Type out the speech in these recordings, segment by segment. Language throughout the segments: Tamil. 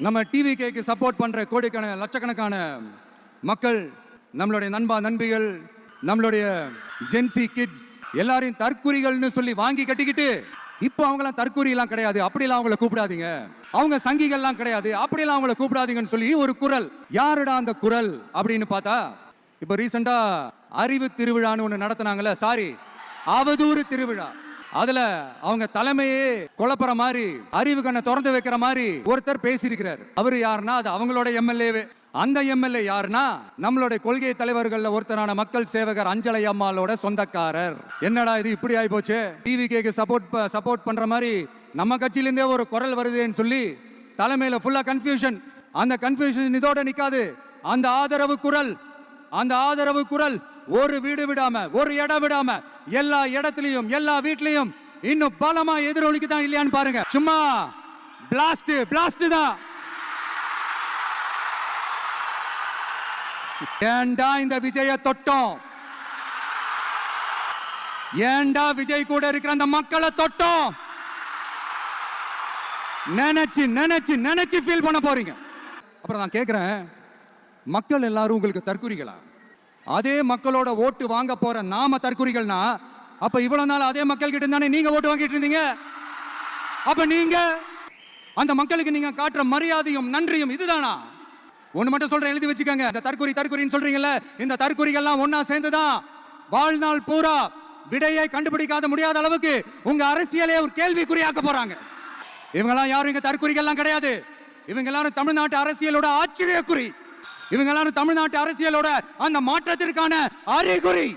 நம்ம டிவி கேக்கு சப்போர்ட் பண்ணுற கோடிக்கான லட்சக்கணக்கான மக்கள் நம்மளுடைய நண்பா நண்பிகள் நம்மளுடைய ஜென்சி கிட்ஸ் எல்லாரையும் தற்குறிகள்னு சொல்லி வாங்கி கட்டிக்கிட்டு இப்போ அவங்களாம் தற்குறியெல்லாம் கிடையாது. அப்படிலாம் அவங்கள கூப்பிடாதீங்க. அவங்க சங்கிகள்லாம் கிடையாது. அப்படிலாம் அவங்கள கூப்பிடாதீங்கன்னு சொல்லி ஒரு குரல். யாருடா அந்த குரல் அப்படின்னு பார்த்தா இப்போ ரீசெண்டாக அறிவு திருவிழான்னு ஒன்று நடத்தினாங்கல்ல சாரி அவதூறு திருவிழா. அதுல அவங்க தலைமையே குழப்புற மாதிரி அறிவு கண்ணை திறந்து வைக்கிற மாதிரி ஒருத்தர் பேசியிருக்கிறார். அவர் யாருன்னா அது அவங்களோட எம்எல்ஏவே. அந்த எம்எல்ஏ யாருன்னா நம்மளுடைய கொள்கை தலைவர்கள்ல ஒருத்தரான மக்கள் சேவகர் அஞ்சலை அம்மாளோட சொந்தக்காரர். என்னடா இது இப்படி ஆகி போச்சு டிவி கேக்கு சப்போர்ட் சப்போர்ட் பண்ற மாதிரி நம்ம கட்சியிலேருந்தே ஒரு குரல் வருதுன்னு சொல்லி தலைமையில ஃபுல்லா கன்ஃபியூஷன் அந்த கன்ஃபியூஷன் இதோட நிக்காது. அந்த ஆதரவு குரல் அந்த ஆதரவு குரல் ஒரு வீடு விடாம ஒரு இடம் விடாம எல்லா இடத்துலயும் எல்லா வீட்லயும் இன்னும் பலமா எதிரொலிக்கு தான் இல்லையான்னு பாருங்க. சும்மா பிளாஸ்ட் பிளாஸ்ட் தான். ஏண்டா இந்த விஜய தொட்டோம்? ஏண்டா விஜய் கூட இருக்கிற அந்த மக்களை தொட்டோம்? நினைச்சு நினைச்சு நினைச்சு ஃபீல் பண்ண போறீங்க. அப்புறம் நான் கேட்குறேன் மக்கள் எல்லாரும் உங்களுக்கு தற்குறிகளா? அதே மக்களோட ஓட்டு வாங்க போற நாம தற்குறிகள்னா அப்ப இவ்வளவு நாள் அதே மக்கள் கிட்ட தானே நீங்க ஓட்டு வாங்கிட்டு இருந்தீங்க? அப்ப நீங்க அந்த மக்களுக்கு நீங்க காட்டுற மரியாதையும் நன்றியும் இதுதானா? ஒண்ணு மட்டும் சொல்றேன் எழுதி வச்சுக்கோங்க. இந்த தற்குறி தற்குறின்னு சொல்றீங்கல்ல இந்த தற்குறிகள்லாம் ஒன்னா சேர்ந்துதான் வாழ்நாள் பூரா விடையை கண்டுபிடிக்காத முடியாத அளவுக்கு உங்க அரசியலே ஒரு கேள்விக்குறியாக்க போறாங்க. இவங்கெல்லாம் யாரும் இங்க தற்குறிகள்லாம் கிடையாது. இவங்க எல்லாரும் தமிழ்நாட்டு அரசியலோட ஆச்சரியக்குறி. இவங்க எல்லாரும் தமிழ்நாட்டு அரசியலோட அந்த மாற்றத்திற்கான அறிகுறி.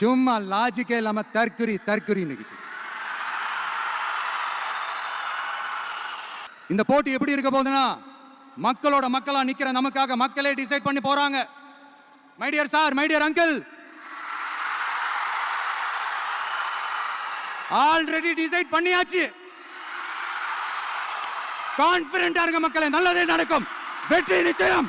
சும்மா லாஜிக்கே இல்லாம தற்குறி தற்குறின்னு இந்த போட்டி எப்படி இருக்க போகுதுன்னா மக்களோட மக்களா நிக்கிற நமக்காக மக்களே டிசைட் பண்ணி போறாங்க. My dear sir my dear uncle already decide பண்ணியாச்சு. கான்பிடண்டா இருங்க மக்களே நல்லதே நடக்கும். வெற்றி நிச்சயம்.